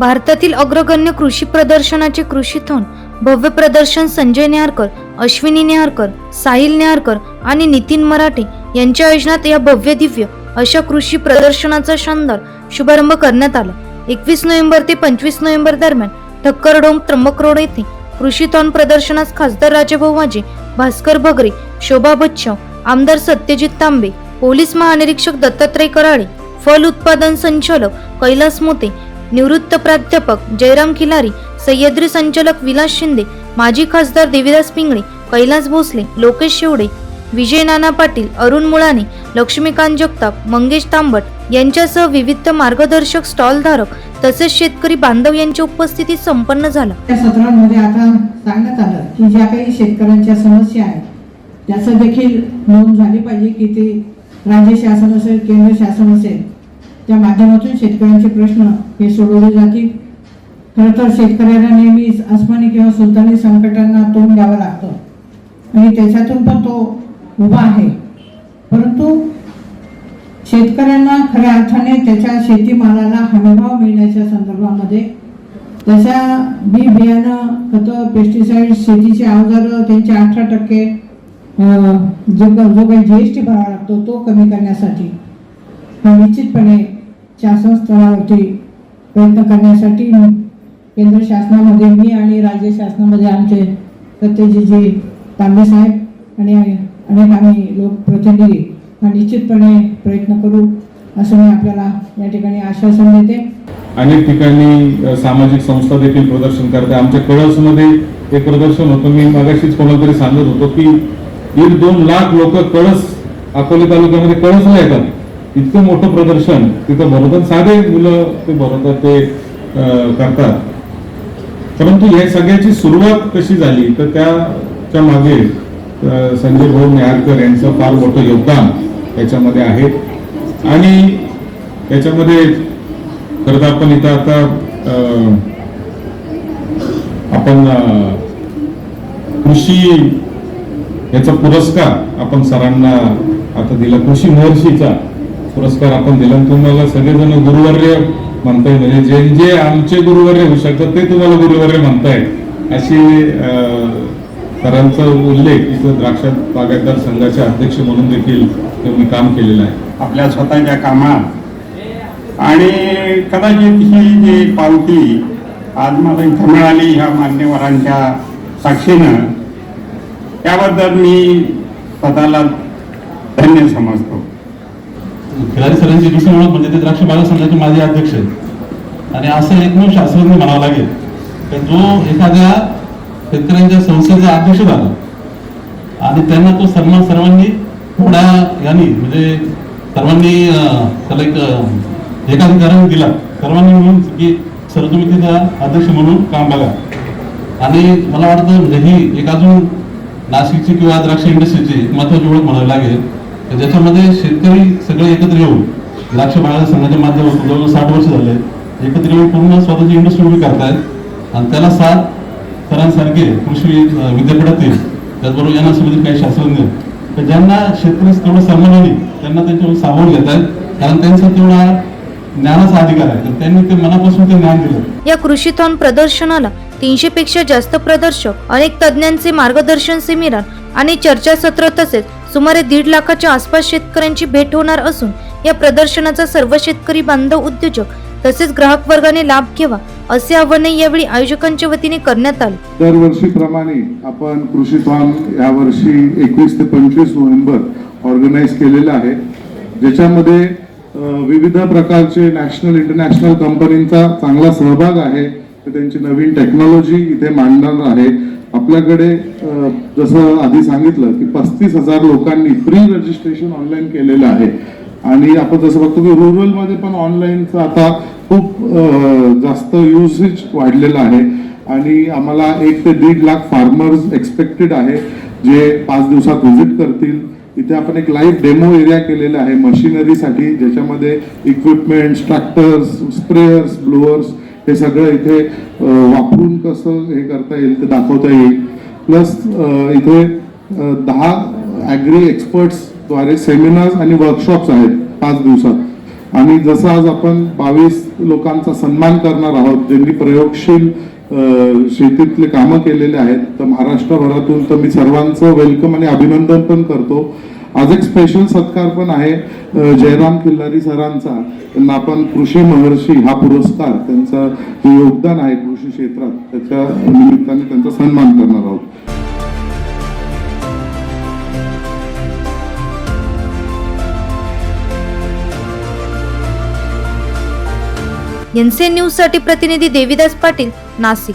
भारतातील अग्रगण्य कृषी प्रदर्शनाचे कृषीथोन भव्य प्रदर्शन संजय नेहारकर अश्विनी नेहारकर साहिल नेहारकर आणि नितीन मराठे यांच्या आयोजनात या भव्य दिव्य अशा कृषी प्रदर्शनाचा शानदार शुभारंभ करण्यात आला. एकवीस नोव्हेंबर ते पंचवीस नोव्हेंबर दरम्यान ठक्करडोम त्र्यंबक रोड येथे कृषीथॉन प्रदर्शनास खासदार राजाभाऊ माजे भास्कर भगरे शोभा बच्छाव आमदार सत्यजित तांबे पोलीस महानिरीक्षक दत्तात्रय कराळे फल उत्पादन संचालक कैलास मोते निवृत्त प्राध्यापक जयराम खिलारी सह्याद्री संचालक विलास शिंदे माजी खासदार देवीदास पिंगळे कैलास भोसले लोकेश शेवडे विजय नाना पाटील अरुण मुळाने लक्ष्मीकांत जगताप मंगेश तांबट यांच्यासह विविध मार्गदर्शक स्टॉलधारक तसेच शेतकरी बांधव यांच्या उपस्थितीत संपन्न झाला. या सत्रामध्ये आता सांगण्यात आलं की ज्या काही शेतकऱ्यांच्या समस्या आहेत त्याचं देखील नोंद झाली पाहिजे की ते राज्य शासन असेल केंद्र शासन असेल त्या माध्यमातून शेतकऱ्यांचे प्रश्न हे सोडवले जातील. खरं तर शेतकऱ्याला नेहमीच अस्मानी किंवा सुलतानी संकटांना तोंड द्यावं लागतं. आणि त्याच्यातून पण तो उभा आहे. परंतु शेतकऱ्यांना खऱ्या अर्थाने त्याच्या शेतीमालाला हमीभाव मिळण्याच्या संदर्भामध्ये त्याच्या बी बियाणं खतं पेस्टिसाईड शेतीचे अवजारं त्यांचे अठरा टक्के जो जो काही जी एस टी भरावा लागतो तो कमी करण्यासाठी निश्चितपणे शासन स्तरावरती प्रयत्न करण्यासाठी केंद्र शासनामध्ये मी आणि राज्य शासनामध्ये आमचे सत्यजीतजी तांबे साहेब आणि अनेक आम्ही लोकप्रतिनिधी हा निश्चितपणे प्रयत्न करू असं मी आपल्याला या ठिकाणी आश्वासन देते. अनेक ठिकाणी सामाजिक संस्था देखील प्रदर्शन करते आमच्या कळसमध्ये एक प्रदर्शन होतं. मी मगाशीच कोणाला तरी सांगत होतो की एक दोन लाख लोक कळस अकोले तालुक्यामध्ये कळसला येतात. इतकं मोठं प्रदर्शन तिथं भरवतात साधे मुलं ते भरवतात ते करतात. परंतु या सगळ्याची सुरुवात कशी झाली? तर त्याच्यामागे संजय भाऊ नेहारकर यांचं फार मोठं योगदान त्याच्यामध्ये आहे. आणि त्याच्यामध्ये खरं तर आपण इथं आता आपण कृषी याचा पुरस्कार आपण सरांना आता दिला कृषी महर्षीचा. पुरस्कार आपण दिला तुम्हाला सगळेजण गुरुवर्य म्हणताय म्हणजे जे जे आमचे गुरुवर्य होऊ शकतात ते तुम्हाला गुरुवर्य म्हणताय अशी सरांचा उल्लेख इथं द्राक्ष बागायतदार संघाचे अध्यक्ष म्हणून देखील मी काम केलेलं आहे. आपल्या स्वतःच्या कामात. आणि कदाचित ही जी पावती आज मला इथं मिळाली ह्या मान्यवरांच्या साक्षीनं त्याबद्दल मी स्वतःला धन्य समजतो. खिलारी सरांची दुसरी ओळख म्हणजे ते द्राक्ष बागा संघाचे माजी अध्यक्ष आहेत. आणि असं एकमेव शास्त्रज्ञ म्हणावं लागेल. तर जो एखाद्या शेतकऱ्यांच्या संस्थेचा अध्यक्ष झाला आणि त्यांना तो सन्मान सर्वांनी थोड्या यांनी म्हणजे सर्वांनी त्याला एक एकाधिकाराने दिला. सर्वांनी म्हणून की सर तुम्ही तिथं अध्यक्ष म्हणून काम बघा. आणि मला वाटतं म्हणजे ही एक अजून नाशिकची किंवा द्राक्ष इंडस्ट्रीची महत्वाची ओळख म्हणावी लागेल. ज्याच्यामध्ये शेतकरी सगळे एकत्र येऊन द्राक्ष बाळाला संघाच्या माध्यमातून जवळजवळ साठ वर्ष झाले एकत्र येऊन पूर्ण स्वतःची इंडस्ट्री उभी करतायत आणि त्याला साथ सरांसारखे कृषी विद्यापीठातील त्याचबरोबर यांना समिती काही शास्त्रज्ञ तर ज्यांना शेतकरी तेवढं होईल त्यांना त्यांच्यावर सामावून घेत आहेत. कारण त्यांचा तेवढा ज्ञानाचा अधिकार आहे. तर त्यांनी ते मनापासून ते ज्ञान दिलं. या कृषीथॉन प्रदर्शनाला तीनशे पेक्षा जास्त प्रदर्शक अनेक तज्ज्ञांचे मार्गदर्शन सेमिनार आणि चर्चासत्र तसेच सुमारे दीड लाखाच्या आसपास शेतकऱ्यांची भेट होणार असून या प्रदर्शनाचा सर्व शेतकरी बांधव उद्योजक तसेच ग्राहक वर्गाने लाभ घ्यावा असे आवाहन यावेळी आयोजकांच्या वतीने करण्यात आले. दरवर्षीप्रमाणे आपण कृषी फॉर्म यावर्षी एकवीस ते पंचवीस नोव्हेंबर ऑर्गनाईज केलेलं आहे. ज्याच्यामध्ये विविध प्रकारचे नॅशनल इंटरनॅशनल कंपनींचा चांगला सहभाग आहे. त्यांची नवीन टेक्नॉलॉजी इथे मांडणार आहे. आपल्याकडे जसं आधी सांगितलं की पस्तीस हजार लोकांनी प्री रजिस्ट्रेशन ऑनलाईन केलेलं आहे. आणि आपण जसं बघतो की रुरलमध्ये पण ऑनलाईनचं आता खूप जास्त युसेज वाढलेलं आहे. आणि आम्हाला एक ते दीड लाख फार्मर्स एक्सपेक्टेड आहे जे पाच दिवसात व्हिजिट करतील. इथे आपण एक लाईव्ह डेमो एरिया केलेला आहे मशिनरीसाठी ज्याच्यामध्ये इक्विपमेंट्स ट्रॅक्टर्स स्प्रेयर्स ब्लोअर्स हे सगळं इथे वापरून कसं हे करता येईल ते दाखवता येईल. प्लस इथे दहा ॲग्री एक्सपर्ट्सद्वारे सेमिनार्स आणि वर्कशॉप्स आहेत पाच दिवसात. आणि जसं आज आपण बावीस लोकांचा सन्मान करणार आहोत ज्यांनी प्रयोगशील शेतीतले कामं केलेले आहेत तर महाराष्ट्रभरातून तर मी सर्वांचं वेलकम आणि अभिनंदन पण करतो. आज एक स्पेशल सत्कार पण आहे जयराम किल्लारी सरांचा. त्यांना आपण कृषी महर्षी हा पुरस्कार त्यांचं जे योगदान आहे कृषी क्षेत्रात. त्याच्या निमित्ताने त्यांचा सन्मान करणार आहोत. एनसीएन न्यूजसाठी प्रतिनिधी देविदास पाटील नाशिक.